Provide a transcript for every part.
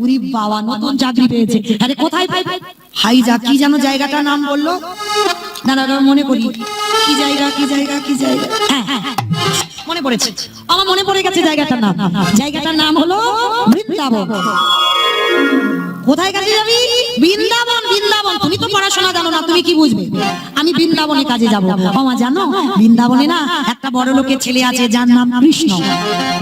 পুরি বাবা নতুন চাকরি পেয়েছে। আরে কোথায় হাই যা, কি যেন নাম বলল? মনে করি কি জায়গা কি জায়গা কি জায়গা? হ্যাঁ হ্যাঁ হ্যাঁ। মনে পড়েছে। আমার মনে পড়ে গেছে জায়গাটার নাম। জায়গাটার নাম হলো বৃন্দাবন। কোথায় কাজে যাবি বৃন্দাবন বৃন্দাবন। তুমি তো পড়াশোনা জানো না, তুমি কি বুঝবে? আমি বৃন্দাবনে কাজে যাব। মামা জানো? বৃন্দাবনে না একটা বড় লোকের ছেলে আছে যার নাম কৃষ্ণ।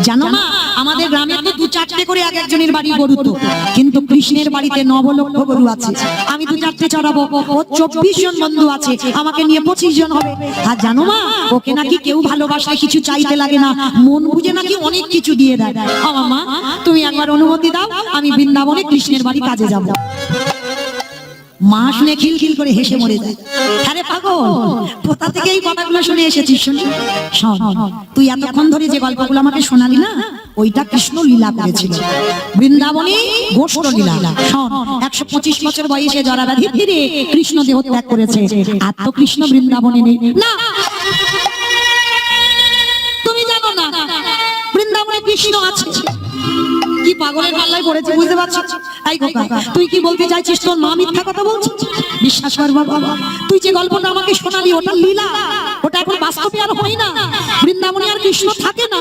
জানো না আমাদের গ্রামে চারটে করে এক একজনের বাড়ি গরু তো কিন্তু কৃষ্ণের বাড়িতে নবলক্ষ গরু আছে। আমি দু চারটে চড়াবো। ও চব্বিশ জন বন্ধু আছে। আমাকে নিয়ে পঁচিশ জন হবে। আর জানো মা, ওকে নাকি কেউ ভালোবাসায় কিছু চাইতে লাগে না। মন বুঝে নাকি অনেক কিছু দিয়ে দেয়। ও মামা তুমি একবার অনুমতি দাও, আমি বৃন্দাবনে কৃষ্ণের বাড়ি কাজে যাব। মা শুনে খিলখিল করে হেসে মরে যায়। আরে পাগল, কোথা থেকে এই কথাগুলো শুনে এসেছিস তুই এতক্ষণ ধরে যে গল্পগুলো আমাকে শোনালি না ওইটা কৃষ্ণ লীলা করেছিল। বৃন্দাবনে গোষ্ঠ লীলা একশো পঁচিশ বছর বয়সে জরা ব্যাধি ফিরে কৃষ্ণ দেহ ত্যাগ করেছে। আর তো কৃষ্ণ বৃন্দাবনী নেই। না! তুমি জানো না, বৃন্দাবনে কৃষ্ণ আছে। পাগলের পাল্লায় পড়েছে বুঝতে পারছিস এই খোকা তুই কি বলতে চাইছিস তোর মা মিথ্যা কথা বলছিস বিশ্বাস কর বাবা। তুই যে গল্পটা আমাকে শোনালি ওটা লীলা। ওটা এখন বাস্তবে আর হয় না। বৃন্দাবনে আর কৃষ্ণ থাকে না।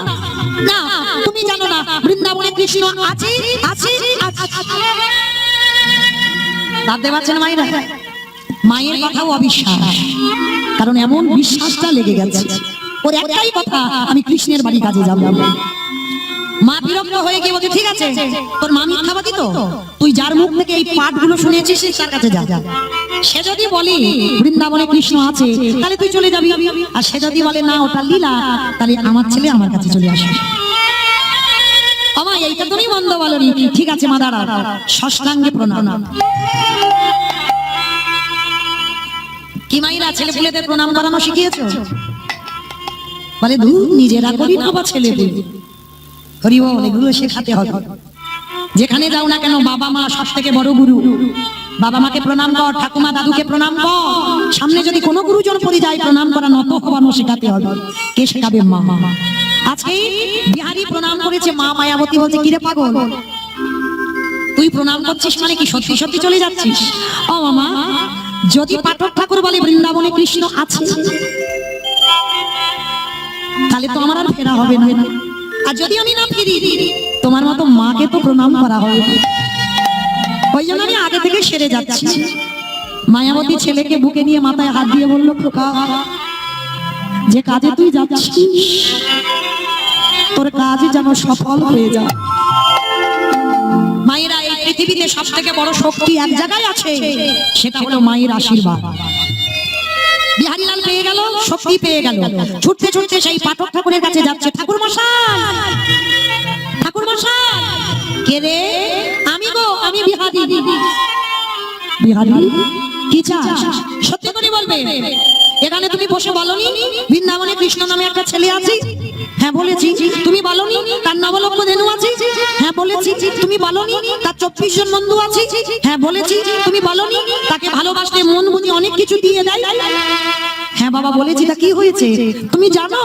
না তুমি জানো না বৃন্দাবনে কৃষ্ণ আছে? আছে। ভাবতে পারছেন মায়েরা। মায়ের কথাও অবিশ্বাস। কারণ এমন বিশ্বাসটা লেগে গেছে। ওর একটাই কথা আমি কৃষ্ণের বাড়ি কাজে যাব। মা বিরক্ত হয়ে গিয়ে বলছে, ঠিক আছে, তোর মা মিথ্যাবাদী তো? তুই যার মুখ থেকে এই পাঠগুলো শুনেছিস তার কাছে যা। সে যদি বলে, বৃন্দাবনে কৃষ্ণ আছে, তাহলে তুই চলে যাবি। আর সে যদি বলে, না, ওটা লীলা, তাহলে আমার ছেলে আমার কাছে চলে আসবে। আমায় এইটা তুমি বন্ধ বলনি। ঠিক আছে, মা দাঁড়া ষষ্ঠাঙ্গে প্রণাম। কি মাইরা, ছেলে পুলেদের প্রণাম করানো শিখিয়েছো? বলে ধূর নিজেরা করি না বা ছেলেদের। হরি বল এগুলো শেখাতে হবে। যেখানে যাও না কেন বাবা মা সব থেকে বড় গুরু। বাবা মাকে প্রণাম কর, ঠাকুমা দাদুকে প্রণাম কর। সামনে যদি কোনো গুরুজন পড়ে যায়, প্রণাম করা নত হবানো শেখাতে হবে। কে শেখাবে মা? মা আজকে বিহারি প্রণাম করেছে মা মায়াবতী বলছে, কিরে পাগল? তুই প্রণাম করছিস মানে কি সত্যি সত্যি চলে যাচ্ছিস? ও মামা যদি পাঠক ঠাকুর বলে বৃন্দাবনে কৃষ্ণ আছে, তাহলে তো আমার আর ফেরা হবে না। আর যদি আমি না ফিরি, তোমার মতো মাকে তো প্রণাম করা হবে ওই জন্য আমি আগে থেকে সেরে যাচ্ছি। মায়াবতী ছেলেকে বুকে নিয়ে মাথায় হাত দিয়ে বলল, খোকা, যে কাজে তুই যাচ্ছিস, তোর কাজ যেন সফল হয়ে যায়। মায়েরা, এই পৃথিবীতে সব থেকে বড় শক্তি এক জায়গায় আছে, সেটা হলো মায়ের আশীর্বাদ। বিহারীলাল পেয়ে গেল, শক্তি পেয়ে গেল। ছুটতে ছুটতে সেই পাঠক ঠাকুরের কাছে যাচ্ছে। ঠাকুর মশাই! ঠাকুর মশাই! কে রে? আমি গো, আমি বিহারি। বিহারি, কি চাস? সত্যি করে বলবে? এখানে তুমি বসে বলনি? বৃন্দাবনে কৃষ্ণ নামে একটা ছেলে আছে? হ্যাঁ বলেছি। তুমি বলনি? তার নবলক্ষ ধেনু আছে? হ্যাঁ বলেছি। তুমি বলনি? তার চব্বিশ জন বন্ধু আছে? হ্যাঁ বলেছি। তুমি বলনি? তাকে ভালোবাসতে মন বুঝি অনেক কিছু দিয়ে দেয়? হ্যাঁ বাবা, বলেছি। তা কি হয়েছে? তুমি জানো?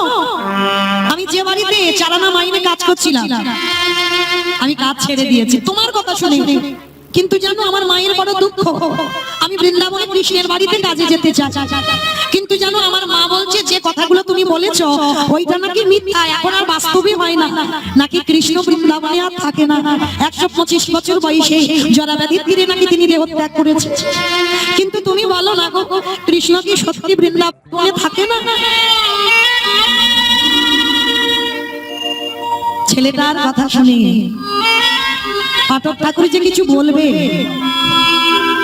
আমি যে বাড়িতে চালানা মাইনে কাজ করছিলাম, আমি কাজ ছেড়ে দিয়েছি। তোমার কথা শুনে কিন্তু জানো আমার মায়ের বড় দুঃখ। আমি বৃন্দাবনে কৃষ্ণের বাড়িতে কাজে যেতে চাই। কিন্তু জানো আমার মা বলছে, যে কথাগুলো তুমি বলেছ, ওইটা নাকি মিথ্যা। এখন আর বাস্তবে হয় না। নাকি কৃষ্ণ বৃন্দাবনে আর থাকে না। একশো পঁচিশ বছর বয়সে জরাব্যাধির তীরে নাকি তিনি দেহ ত্যাগ করেছে। কিন্তু তুমি বলো না গো, কৃষ্ণ কি সত্যি বৃন্দাবনে থাকে না? ছেলেটার কথা শুনে পাঠক ঠাকুর যে কিছু বলবে,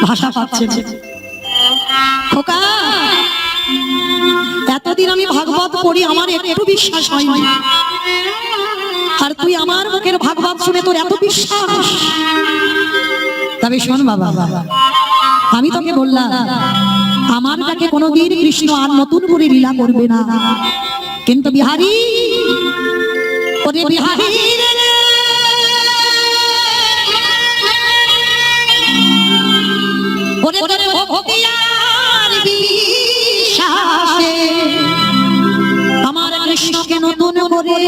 ভাষা পাচ্ছে খোকা, এতদিন আমি ভাগবত পড়ি, আমার একটু বিশ্বাস হয়নি। আর তুই আমার মুখের ভাগবত শুনে তোর এত বিশ্বাস? তবে শোন বাবা বাবা, আমি তোকে বললাম, আমার কাছে কোনোদিন কৃষ্ণ আর নতুন করে লীলা করবে না। কিন্তু বিহারি, ওরে বিহারি আমার কৃষ্ণকে নতুন করে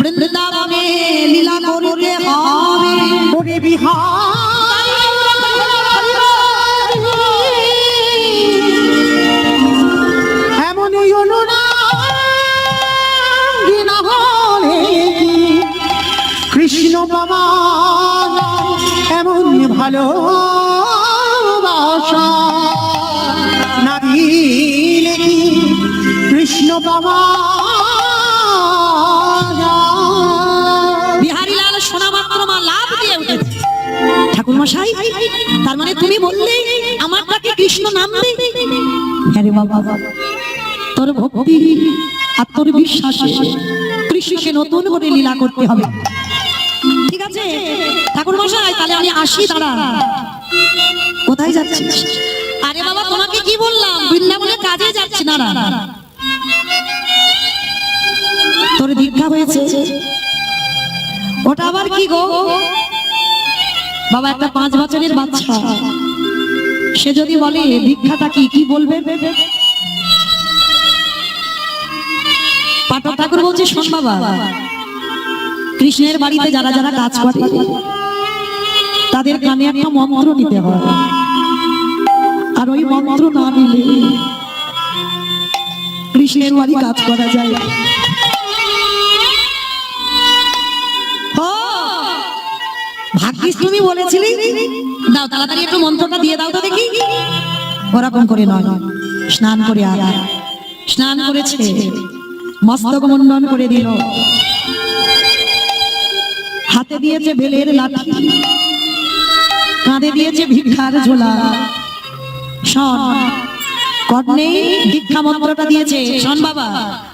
বৃন্দাবনে লীলা করতে বিহারীলাল শোনা মা লাভ দিয়ে উঠেছে ঠাকুর তার মানে তুমি বললে আমার তাকে কৃষ্ণ নাম দে হ্যাঁ বাবা। তোর ভক্তি আর তোর বিশ্বাসে কৃষ্ণকে নতুন করে লীলা করতে হবে। ঠিক আছে? ঠাকুর মশাই তাহলে আমি আসি, দাঁড়া। কোথায় যাচ্ছিস? আরে বাবা, তোমাকে কি বললাম? বৃন্দাবনে কাজে যাচ্ছি না তোর দীক্ষা হয়েছে। ওটা আবার কি গো? বাবা, একটা পাঁচ বছরের বাচ্চা। সে যদি বলে, দীক্ষাটা কি? কি বলবে? পাঠক ঠাকুর বলছে, শোন বাবা, কৃষ্ণের বাড়িতে যারা যারা কাজ করে, তাদের কানে একটা মন্ত্র নিতে হয়। আর ওই মন্ত্র না নিলে কৃষ্ণের বাড়ি কাজ করা যায় ভাগ্যিস তুমি বলেছিলি? দাও, তাড়াতাড়ি একটু মন্ত্রটা দিয়ে দাও তো দেখি। ওরকম করে নয়। স্নান করে আয়। স্নান করেছে। মস্তক মুন্ডন করে দিল। হাতে দিয়েছে বেলের লাঠি। কাঁধে দিয়েছে ভিক্ষার ঝোলা। শোন কর্ণে দীক্ষা মন্ত্রটা দিয়েছে। শোন বাবা,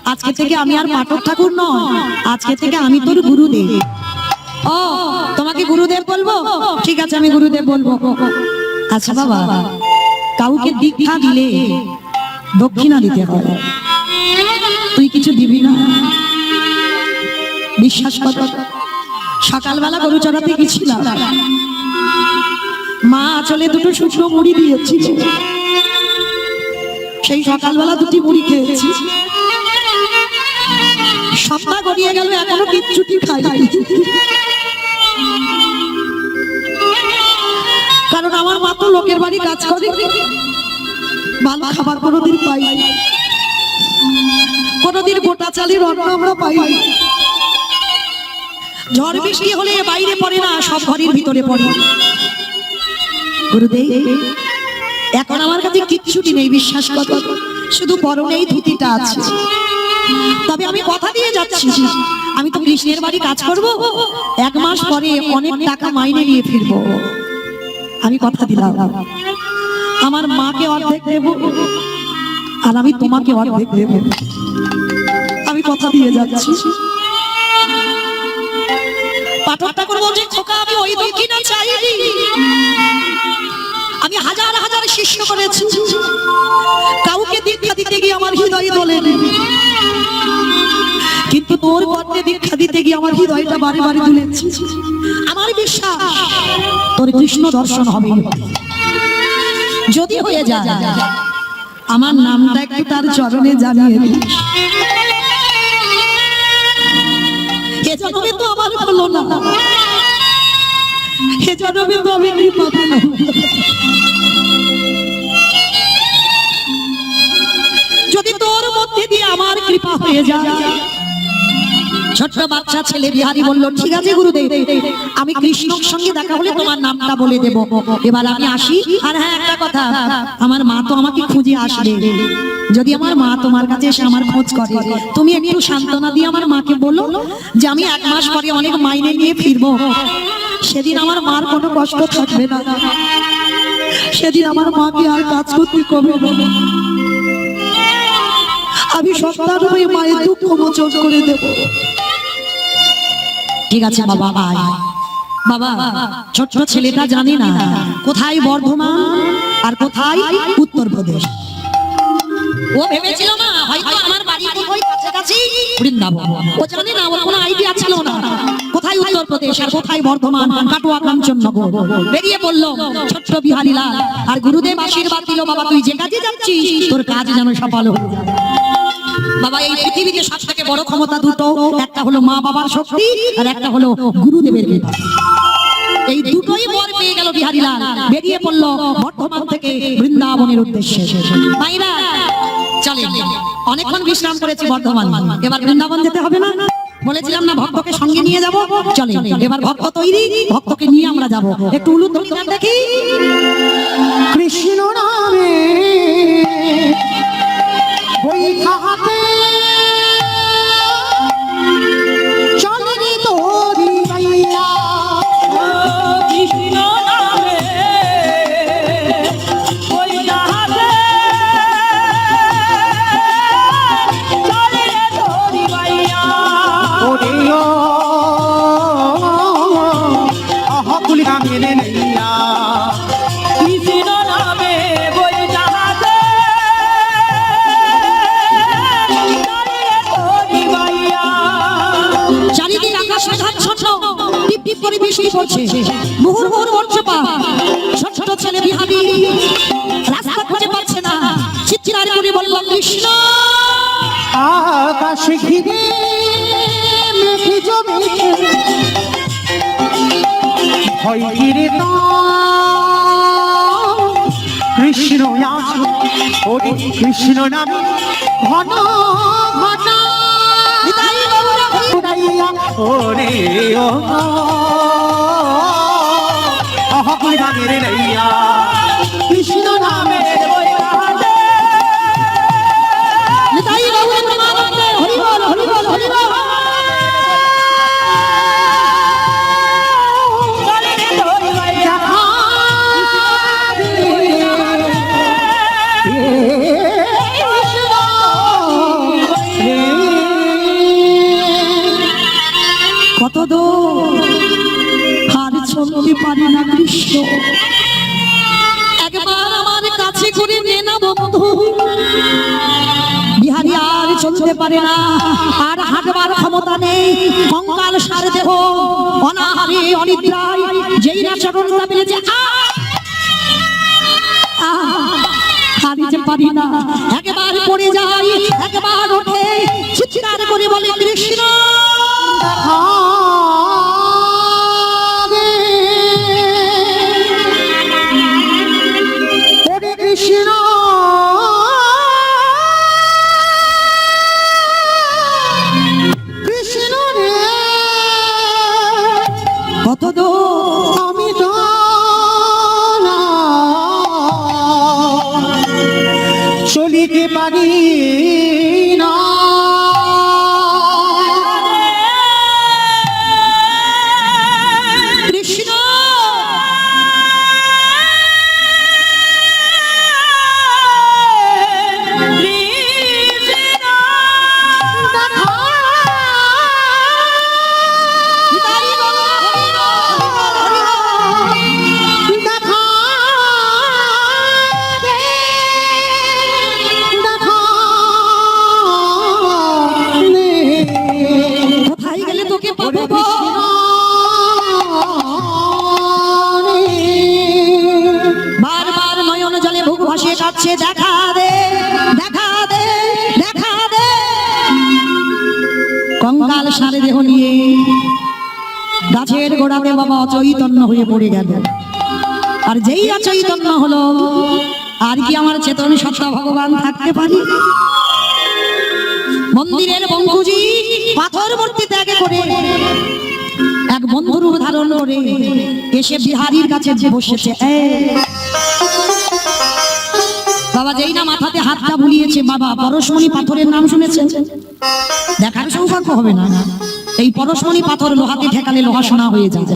আজকে থেকে আমি আর পাঠক ঠাকুর নয়। আজকে থেকে আমি তোর গুরুদেব। ও তোমাকে গুরুদেব বলব? ঠিক আছে আমি গুরুদেব বলব। আচ্ছা বাবা কাউকে দীক্ষা দিলে দক্ষিণা দিতে হয়। তুই কিছু দিবি না? বিশ্বাস কর। সকালবেলা গরু চড়াতে গেছিলাম। মা চলে দুটো শুকনো মুড়ি দিয়েছিল সেই সকালবেলা দুটি মুড়ি খেয়েছি। সপ্তাহ গড়িয়ে গেল এখনও কিচ্ছুটি খাই তো লোকের বাড়ি কাজ করে? ভালো খাবার কোনোদিন পাই কোনোদিন গোটা চালের অন্ন আমরা পাই ঝড় বৃষ্টি হলে বাইরে পড়ে না, সব ঘরের ভিতরে পড়ে। গুরুদেব, এখন আমার কাছে কিচ্ছুটি নেই, বিশ্বাস কর। শুধু পরনেই ধুতিটা আছে। তবে আমি কথা দিয়ে যাচ্ছি। আমি তো কৃষ্ণের বাড়ি কাজ করব। এক মাস পরে অনেক টাকা মাইনে নিয়ে ফিরবো। আমি কথা দিলাম। আমার মাকে অর্ধেক দেব আর আমি তোমাকে অর্ধেক দেব। আমি কথা দিয়ে যাচ্ছি। আমি ওই আমি হাজার হাজার শিষ্য করেছি। কাউকে দীক্ষা দিতে গিয়ে আমার হৃদয় দোলে কিন্তু তোর পথে দীক্ষা দিতে গিয়ে আমার হৃদয়টা বারে বারে দুলেছি আমার বিশ্বাস, তোর কৃষ্ণ দর্শন হবে। যদি হয়ে যায়, আমার নামটা একটু তার চরণে জানিয়ে দিস। এ জন্মে তো আমার হলো না। এ জন্মে তো আমি কৃপা হয়ে যায় ছোট্ট বাচ্চা ছেলে বিহারি বলল, ঠিক আছে গুরুদেব, আমি কৃষ্ণর সঙ্গে দেখা হলে তোমার নামটা বলে দেব। এবার আমি আসি। আর হ্যাঁ একটা কথা, আমার মা তো আমাকে খুঁজে আসবে। যদি আমার মা তোমার কাছে এসে আমার খোঁজ করে, তুমি একটু সান্ত্বনা দিয়ে আমার মাকে বলো যে আমি এক মাস পরে অনেক মাইনে নিয়ে ফিরবো। সেদিন আমার মার কোনো কষ্ট থাকবে না। সেদিন আমার মাকে আর কাজ করতে কবে আমি সন্তান হয়ে মায়ের দুঃখ মোচন করে দেব। ঠিক আছে, বাবা। বাবা ছেলেটা না কোথায় বর্ধমান আর কোথায় ও ভেবেছিল হয়তো আমার আর বর্ধমান? কাটোয়া বেরিয়ে বিহারী আর গুরুদেব আশীর্বাদ দিল, বাবা, তুই যে কাজে যাচ্ছিস, তোর কাজ যেন সফল যায় বাবা, এই পৃথিবীতে সব থেকে বড় ক্ষমতা দুটো। একটা হলো মা বাবার শক্তি, আর একটা হলো গুরুদেবের কৃপা। এই দুটো লাল বেরিয়ে পড়ল বর্ধমান থেকে বৃন্দাবনের উদ্দেশ্যে। মাইরা চলে অনেকক্ষণ বিশ্রাম করেছি বর্ধমান। এবার বৃন্দাবন যেতে হবে না। বলেছিলাম না, ভক্তকে সঙ্গে নিয়ে যাব। চলে এবার ভক্ত তৈরি, ভক্তকে নিয়ে আমরা যাব। একটু উলুধ্বনি দেখি। কৃষ্ণ নামে বৈঠা হাতে পড়ছে মুহুর মুহুর মরছে পা ছোট ছোট ছেলে বিহারি, রাস্তা খুঁজে পাচ্ছে না। চিৎকার করে বলল, কৃষ্ণ! আকাশ ঘিরে মেঘে জমে ভয় ঘিরে কৃষ্ণ আসো কৃষ্ণ নামে ঘন উড়াইয়া ওরে ও অহকুল গানের লইয়া। কৃষ্ণ পারে না। আর হাঁটবার ক্ষমতা নেই। কঙ্কাল সার দেহ, অনাহারে অনিদ্রায়। যেই না পেয়েছে একবার পড়ে যাই, একবার ওঠে। চিৎকার করে বলে, কৃষ্ণ! কঙ্কাল সারে দেহ নিয়ে গাছের গোড়াতে বাবা অচৈতন্য হয়ে পড়ে গেল। আর যেই অচৈতন্য হলো, আর কি আমার চেতন সত্তা ভগবান থাকতে পারি? মন্দিরের বঙ্কুজি পাথর মূর্তি ত্যাগ করে এক বন্ধুর উদাহরণ করে এসে বিহারীর কাছে যে বসেছে বাবা যেই না মাথাতে হাতটা বুলিয়েছে, বাবা পরশমণি পাথরের নাম শুনেছেন? দেখার সৌভাগ্য হবে না। এই পরশমণি পাথর লোহাতে ঠেকালে লোহা সোনা হয়ে যায়।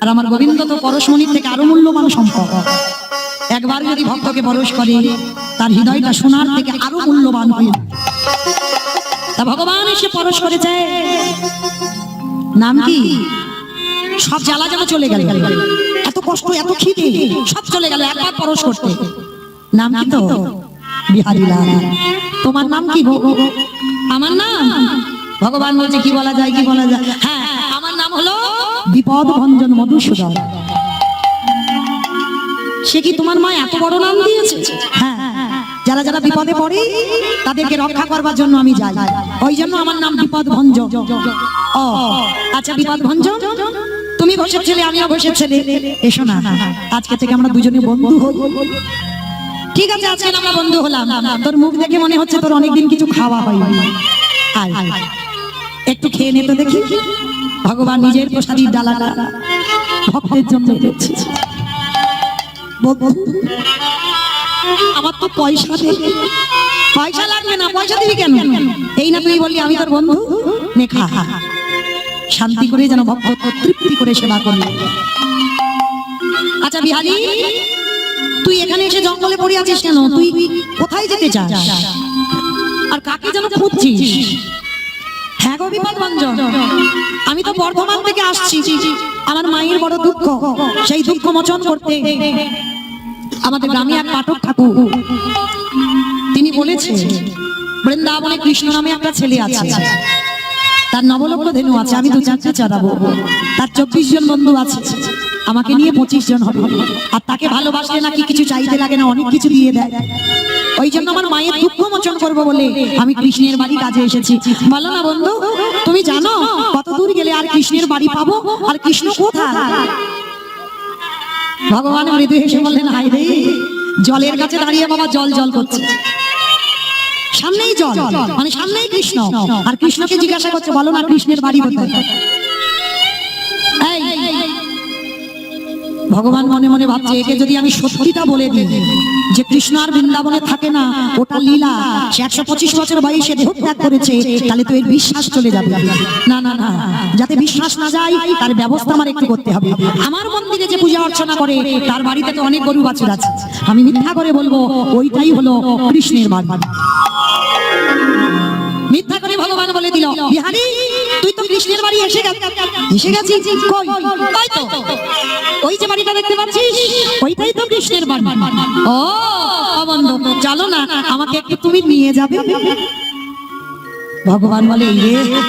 আর আমার গোবিন্দ তো পরশমণির থেকে আরও মূল্যবান সম্পদ। একবার যদি ভক্তকে পরশ করে, তার হৃদয়টা সোনার থেকে আরও মূল্যবান হয়ে। তা ভগবান এসে পরশ করেছে। নাম কি? সব জ্বালা জ্বালা চলে গেল। এত কষ্ট, এত খিদে, সব চলে গেল একবার পরশ করতে। নাম কি তো? বিহারি লাল তোমার নাম কি? আমার নাম? ভগবান বলছে, কি বলা যায়, কি বলা যায়? হ্যাঁ আমার নাম হলো বিপদ ভঞ্জন মধুসূদন। সে কি তোমার মা এত বড় নাম দিয়েছে? হ্যাঁ যারা যারা বিপদে পড়ে, তাদেরকে রক্ষা করবার জন্য আমি যাই। ওই জন্য আমার নাম বিপদ ভঞ্জন ও আচ্ছা বিপদ ভঞ্জ তুমি তুমি ছেলে, আমিও ঘোষের ছেলে। এসো না, আজকে থেকে আমরা দুজনে বন্ধু ঠিক আছে, আজকে আমরা বন্ধু হলাম। তোর মুখ দেখে মনে হচ্ছে তোর অনেকদিন কিছু খাওয়া হয়নি। একটু খেয়ে নে তো দেখি। ভগবান নিজের প্রসাদীর ডালাটা ভক্তের জন্য দিচ্ছে। আমার তো পয়সা পয়সা লাগবে না, পয়সা দিবি কেন? এই না তুই বললি, আমি তোর বন্ধু? নে খা। শান্তি করে যেন ভক্ত তৃপ্তি করে সেবা করলি। আচ্ছা বিহারি। তুই এখানে এসে জঙ্গলে পড়ে আছিস কেন? তুই কোথায় যেতে চাস? আর কাকে যেন খুঁজছিস? হ্যাঁ আমি তো বর্ধমান থেকে আসছি। আমার মায়ের বড় দুঃখ, সেই দুঃখ মোচন করতে। আমাদের গ্রামে এক পাঠক ঠাকুর। তিনি বলেছে বৃন্দাবনে কৃষ্ণ নামে একটা ছেলে আছে। তার নবলক্ষ ধেনু আছে, আমি দু চারটে চারাবো তার চব্বিশ জন বন্ধু আছে। আমাকে নিয়ে পঁচিশ জন হবে। আর তাকে ভালোবাসলে নাকি কিছু চাইতে লাগে না, অনেক কিছু দিয়ে দেয়। ওই জন্য আমার মায়ের দুঃখ মোচন করব বলে আমি কৃষ্ণের বাড়ি কাজে এসেছি। বলো না বন্ধু, তুমি জানো কত দূর গেলে আর কৃষ্ণের বাড়ি পাবো? আর কৃষ্ণ কোথায়? ভগবান মৃদু হেসে বললেন হাই রে, জলের কাছে দাঁড়িয়ে বাবা জল জল করছে। সামনেই জল মানে সামনেই কৃষ্ণ। আর কৃষ্ণকে জিজ্ঞাসা করছে, বলো না কৃষ্ণের বাড়ি কোথায়? ভগবান মনে মনে ভাবছে, একে যদি আমি সত্যিটা বলে দিই, যে কৃষ্ণ আর বৃন্দাবনে থাকে না, ওটা লীলা। সে একশো পঁচিশ বছর বয়সে দেহ ত্যাগ করেছে, তাহলে তো এর বিশ্বাস চলে যাবে। না না না, যাতে বিশ্বাস না যায়, তার ব্যবস্থা আমার একটু করতে হবে। আমার মন্দিরে যে পূজা অর্চনা করে, তার বাড়িতে তো অনেক গরু বাছুর আছে। আমি মিথ্যা করে বলব, ওইটাই হলো কৃষ্ণের বাড়ি। মিথ্যা করে ভগবান বলে দিল, বিহারি, তুই তো কৃষ্ণের বাড়ি এসে এসে গেছিস? কই? তাই তো। ওই যে বাড়িটা দেখতে পাচ্ছিস, ওইটাই তো কৃষ্ণের বাড়ি। ও বন্ধু চলো না, আমাকে একটু তুমি নিয়ে যাবে। ভগবান বলে, "এই রে,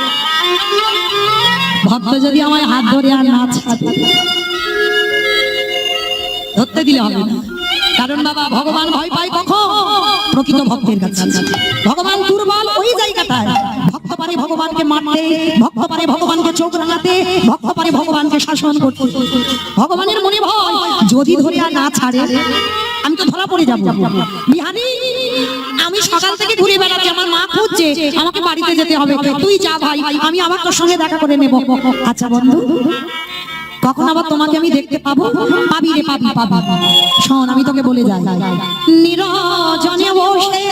ভক্ত যদি আমায় হাত ধরে আর না ছাড়ে, ধরতে দিলে হবে না। কারণ বাবা, ভগবান ভয় পায় কখন? প্রকৃত ভক্তের কাছে। ভগবান দুর্বল ওই ভক্ত পারে ভগবানকে মারতে ভক্ত পারে ভগবানকে চোখ রাঙাতে ভক্ত পারে ভগবানকে শাসন করতে। ভগবানের মনে ভয়, যদি ধরে আর না ছাড়ে, আমি তো ধরা পড়ে যাব। বিহারি, আমি সকাল থেকে ঘুরে বেড়াচ্ছি, আমার মা খুঁজছে, আমাকে বাড়িতে যেতে হবে। তুই যা ভাই, আমি আবার তোর সঙ্গে দেখা করে নেব। আচ্ছা বন্ধু, কখন আবার তোমাকে আমি দেখতে পাবো? পাবি রে পাবি পাবি। শোন, আমি তোকে বলে যাই। নিরজনে বসে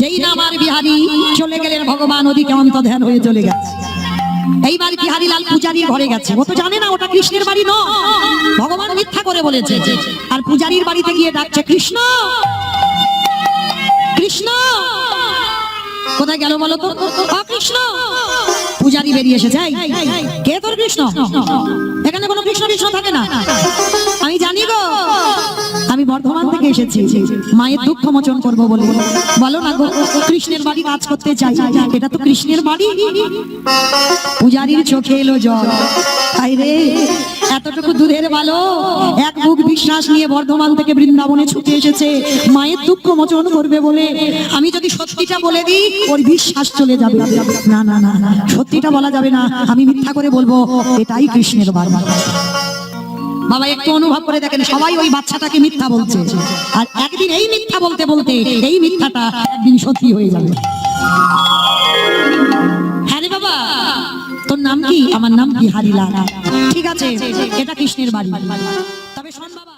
যেই না আমার বিহারি চলে গেলেন, ভগবান ওদিকে অন্ত ধ্যান হয়ে চলে গেছে। এইবার বিহারি লাল পূজারীর ঘরে গেছে। ও তো জানে না, ওটা কৃষ্ণের বাড়ি ন ভগবান মিথ্যা করে বলেছে। আর পূজারীর বাড়িতে গিয়ে ডাকছে, কৃষ্ণ! কৃষ্ণ! কোথায় গেল বলো তো? কৃষ্ণ! পূজারি বেরিয়ে এসেছে। কে তোর কৃষ্ণ? এখানে কোনো কৃষ্ণ কৃষ্ণ থাকে না। আমি জানি গো। বর্ধমান থেকে এসেছি। মায়ের দুঃখ মোচন করব বলে। বলো না কৃষ্ণের বাড়ি কাজ করতে চাই। এটা তো কৃষ্ণের বাড়ি। পূজারির চোখে এলো জল। তাই রে, এতটুকু দুধের ভালো এক বুক বিশ্বাস নিয়ে বর্ধমান থেকে বৃন্দাবনে ছুটে এসেছে। মায়ের দুঃখ মোচন করবে বলে। আমি যদি সত্যিটা বলে দিই, ওর বিশ্বাস চলে যাবে। না না না না, সত্যিটা বলা যাবে না। আমি মিথ্যা করে বলব, এটাই কৃষ্ণের বারবার বাবা, একটু অনুভব করে দেখেন, সবাই ওই বাচ্চাটাকে মিথ্যা বলছে। আর একদিন এই মিথ্যা বলতে বলতে এই মিথ্যাটা একদিন সত্যি হয়ে যাবে। হ্যাঁ তোর নাম কি? আমার নাম কি হারিলা ঠিক আছে, এটা কৃষ্ণের বাড়ি। তবে শোন বাবা